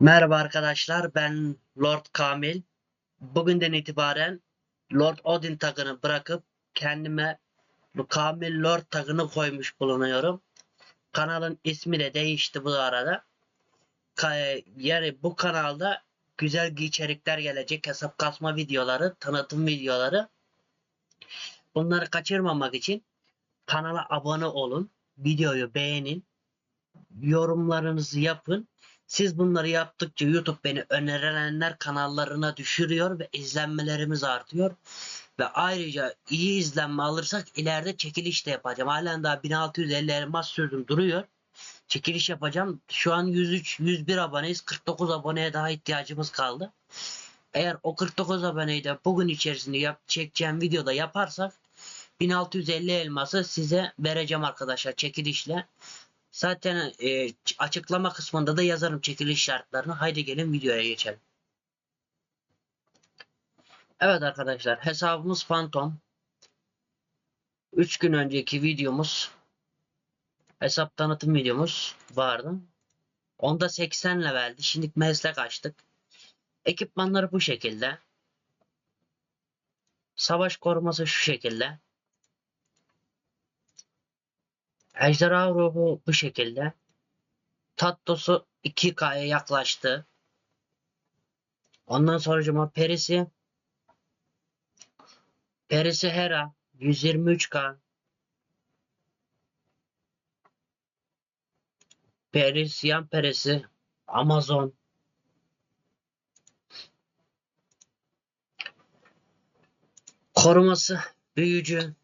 Merhaba arkadaşlar, ben Lord Kamil. Bugünden itibaren Lord Odin tagını bırakıp kendime bu Kamil Lord tagını koymuş bulunuyorum. Kanalın ismi de değişti bu arada. Yani bu kanalda güzel içerikler gelecek, hesap kasma videoları, tanıtım videoları. Bunları kaçırmamak için kanala abone olun, videoyu beğenin, yorumlarınızı yapın. Siz bunları yaptıkça YouTube beni önerilenler kanallarına düşürüyor ve izlenmelerimiz artıyor. Ve ayrıca iyi izlenme alırsak ileride çekiliş de yapacağım. Halen daha 1650 elmas sürdüm duruyor. Çekiliş yapacağım. Şu an 103, 101 aboneyiz. 49 aboneye daha ihtiyacımız kaldı. Eğer o 49 aboneyi de bugün içerisinde yap, çekeceğim videoda yaparsak 1650 elması size vereceğim arkadaşlar çekilişle. Zaten e, açıklama kısmında da yazarım çekiliş şartlarını. Haydi gelin videoya geçelim. Evet arkadaşlar hesabımız Phantom. 3 gün önceki videomuz hesap tanıtım videomuz vardı. Onda 80 leveldi. Şimdi meslek açtık. Ekipmanları bu şekilde. Savaş koruması şu şekilde. Ejderha ruhu bu şekilde. Tattosu 2K'ya yaklaştı. Ondan sonra Perisi Perisi Hera 123K Perisiyan Perisi Amazon Koruması büyücü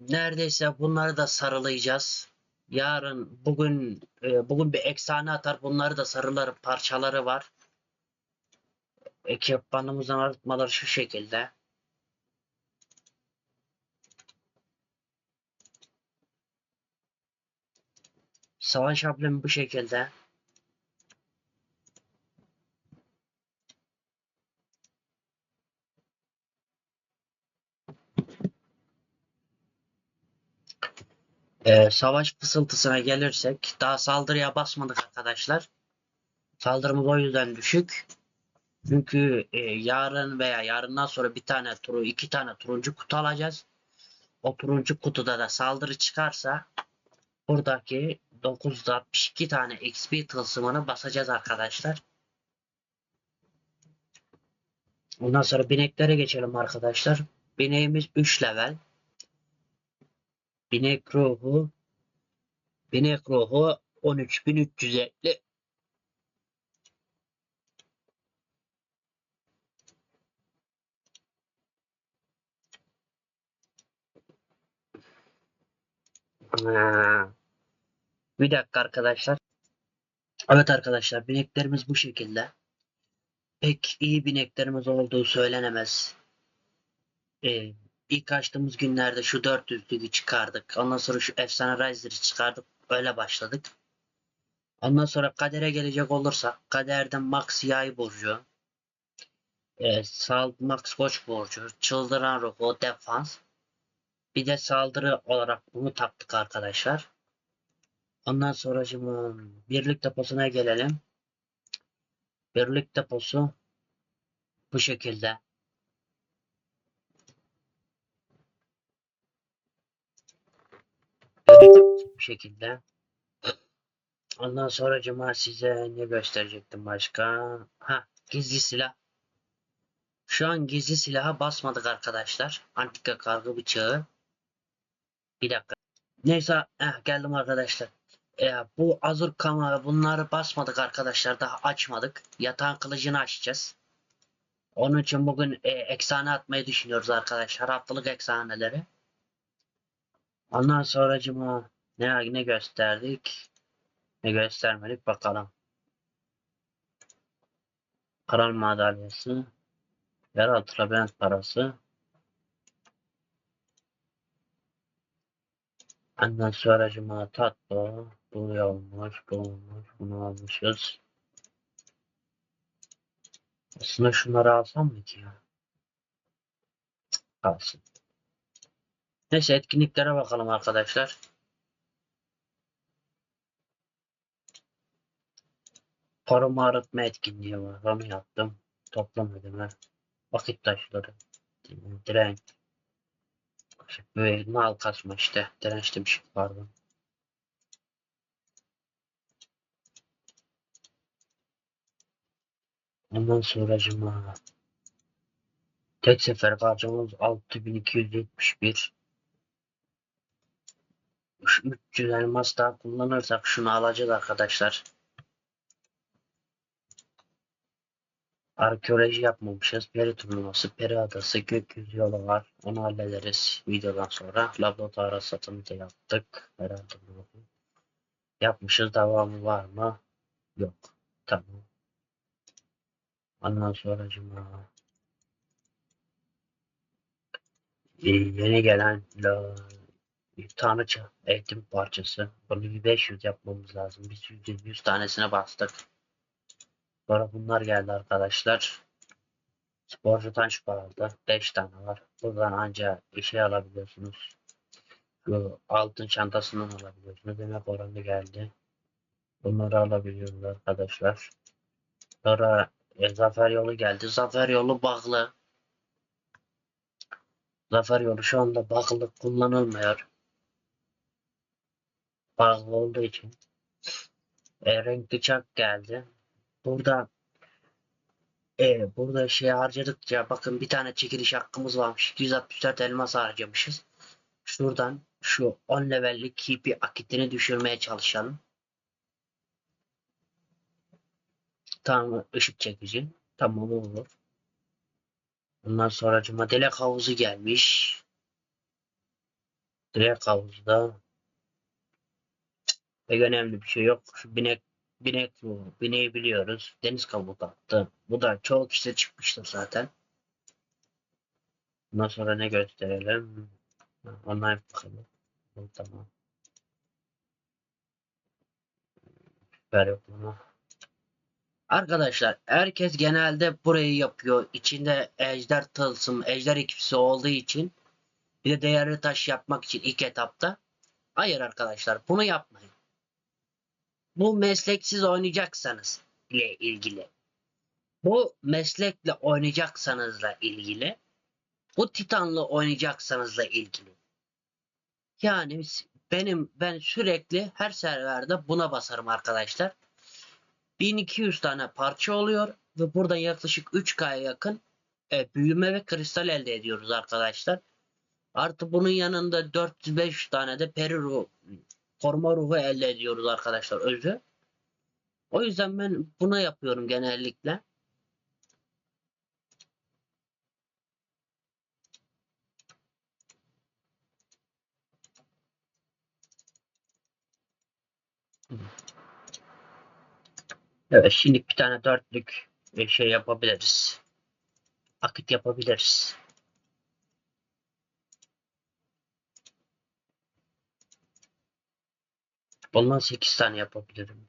neredeyse bunları da sarılayacağız. Yarın bugün e, bugün bir efsane atar bunları da sarıları parçaları var. Ekipmanımızın artmaları şu şekilde. Savaş ablemi bu şekilde. Ee, savaş fısıltısına gelirsek daha saldırıya basmadık arkadaşlar. Saldırımız o yüzden düşük. Çünkü e, yarın veya yarından sonra bir tane turu, iki tane turuncu kutu alacağız. O turuncu kutuda da saldırı çıkarsa buradaki 962 tane XP tılsımını basacağız arkadaşlar. Ondan sonra bineklere geçelim arkadaşlar. Bineğimiz 3 level. Binek ruhu Binek ruhu 13350 Ha. Bir dakika arkadaşlar. Evet arkadaşlar bineklerimiz bu şekilde. Pek iyi bineklerimiz olduğu söylenemez. Ee, ilk açtığımız günlerde şu 400'lüğü çıkardık. Ondan sonra şu efsane Riser'ı çıkardık. Öyle başladık. Ondan sonra kadere gelecek olursak kaderden Max yay burcu. E, sal Max koç burcu. Çıldıran ruhu defans. Bir de saldırı olarak bunu taktık arkadaşlar. Ondan sonra şimdi birlik deposuna gelelim. Birlik deposu bu şekilde. Birlik deposu bu şekilde. Ondan sonra cuma size ne gösterecektim başka? Ha, gizli silah. Şu an gizli silaha basmadık arkadaşlar. Antika kargı bıçağı. Bir dakika. Neyse eh, geldim arkadaşlar. E, bu azur kama bunları basmadık arkadaşlar. Daha açmadık. Yatağın kılıcını açacağız. Onun için bugün e, eksane atmayı düşünüyoruz arkadaşlar. Haftalık eksaneleri. Ondan sonra cuma ne, ne gösterdik? Ne göstermedik bakalım. Kral madalyası. Yeraltı labirent parası. Ondan sonra cuma tatlı. Bu olmuş, bu olmuş. Bunu almışız. Aslında şunları alsam mı ki ya? Kalsın. Neyse etkinliklere bakalım arkadaşlar. Koruma arıtma etkinliği var. Onu yaptım. Toplam ödeme. Vakit taşları. Direnç. Ve nal kasma işte. Direnç demişim pardon. Ondan sonracıma tek sefer harcamamız 6271 Şu 300 elmas daha kullanırsak şunu alacağız arkadaşlar. Arkeoloji yapmamışız. Peri turnuvası, peri adası, gökyüzü yolu var. Onu hallederiz videodan sonra. Laboratuvar satımı da yaptık. Herhalde bunu yapmışız. Devamı var mı? Yok. Tamam. Ondan sonra cuma. Ee, yeni gelen la, tanrıça eğitim parçası. Bunu bir 500 yapmamız lazım. Biz 100, 100 tanesine bastık. Sonra bunlar geldi arkadaşlar. Sporcu tanş aldı. 5 tane var. Buradan anca bir şey alabiliyorsunuz. Şu altın çantasından alabiliyorsunuz. Demek oranı geldi. Bunları alabiliyoruz arkadaşlar. Sonra e, zafer yolu geldi. Zafer yolu bağlı. Zafer yolu şu anda bağlı kullanılmıyor. Bağlı olduğu için. E, renkli çak geldi. Burada e, burada şey harcadıkça bakın bir tane çekiliş hakkımız varmış. 264 elmas harcamışız. Şuradan şu 10 levellik kipi akitini düşürmeye çalışalım. Tamam ışık çekici. Tamam olur. Ondan sonra cuma dilek havuzu gelmiş. Dilek havuzda pek önemli bir şey yok. Şu binek binek bu. Bineği biliyoruz. Deniz kabuğu attı. Bu da çoğu kişide çıkmıştır zaten. Ondan sonra ne gösterelim? Online bakalım. Tamam. Süper yok. Arkadaşlar herkes genelde burayı yapıyor. İçinde ejder tılsım, ejder ikisi olduğu için bir de değerli taş yapmak için ilk etapta. Hayır arkadaşlar bunu yapmayın. Bu mesleksiz oynayacaksanız ile ilgili. Bu meslekle oynayacaksanızla ilgili. Bu titanla oynayacaksanızla ilgili. Yani benim ben sürekli her serverde buna basarım arkadaşlar. 1200 tane parça oluyor ve buradan yaklaşık 3K'ya yakın e, büyüme ve kristal elde ediyoruz arkadaşlar. Artı bunun yanında 405 tane de peri ruhu, koruma ruhu elde ediyoruz arkadaşlar özü. O yüzden ben buna yapıyorum genellikle. Evet şimdi bir tane dörtlük bir şey yapabiliriz. Akıt yapabiliriz. Bundan 8 tane yapabilirim.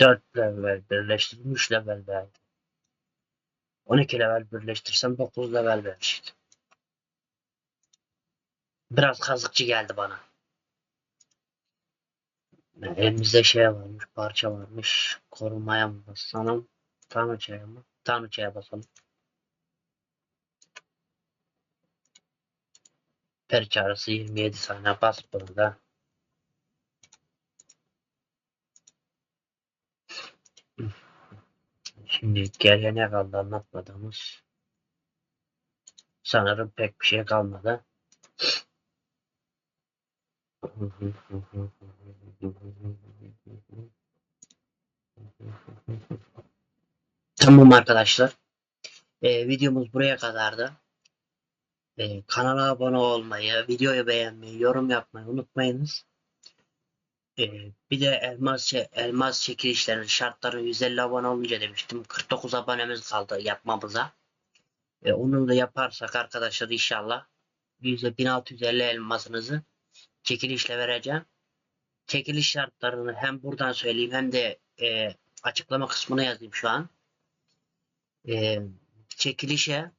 Dört level birleştirdim. Üç level verdi. 12 level birleştirsem 9 level verecek. Biraz kazıkçı geldi bana. Elimizde şey varmış, parça varmış. Korumaya mı basalım? Tanrıçaya mı? Tanrıçaya basalım. Çağrısı 27 saniye bas bunu da. Şimdi geriye ne kaldı anlatmadığımız. Sanırım pek bir şey kalmadı. Tamam arkadaşlar. Ee, videomuz buraya kadardı. Ee, kanala abone olmayı, videoyu beğenmeyi, yorum yapmayı unutmayınız. Ee, bir de elmas elmas çekilişlerinin şartları 150 abone olunca demiştim. 49 abonemiz kaldı yapmamıza. Ee, onu da yaparsak arkadaşlar inşallah yüzde 1650 elmasınızı çekilişle vereceğim. Çekiliş şartlarını hem buradan söyleyeyim hem de e, açıklama kısmına yazayım şu an. Ee, çekilişe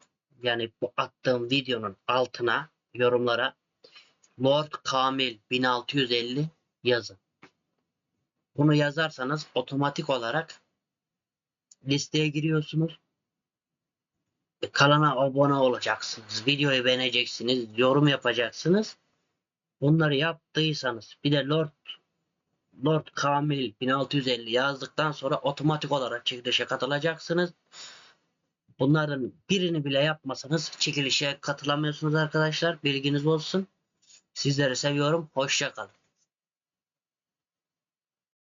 yani bu attığım videonun altına yorumlara Lord Kamil 1650 yazın. Bunu yazarsanız otomatik olarak listeye giriyorsunuz. E, Kanala abone olacaksınız. Videoyu beğeneceksiniz. Yorum yapacaksınız. Bunları yaptıysanız bir de Lord Lord Kamil 1650 yazdıktan sonra otomatik olarak çekilişe katılacaksınız. Bunların birini bile yapmasanız çekilişe katılamıyorsunuz arkadaşlar. Bilginiz olsun. Sizleri seviyorum. Hoşça kalın.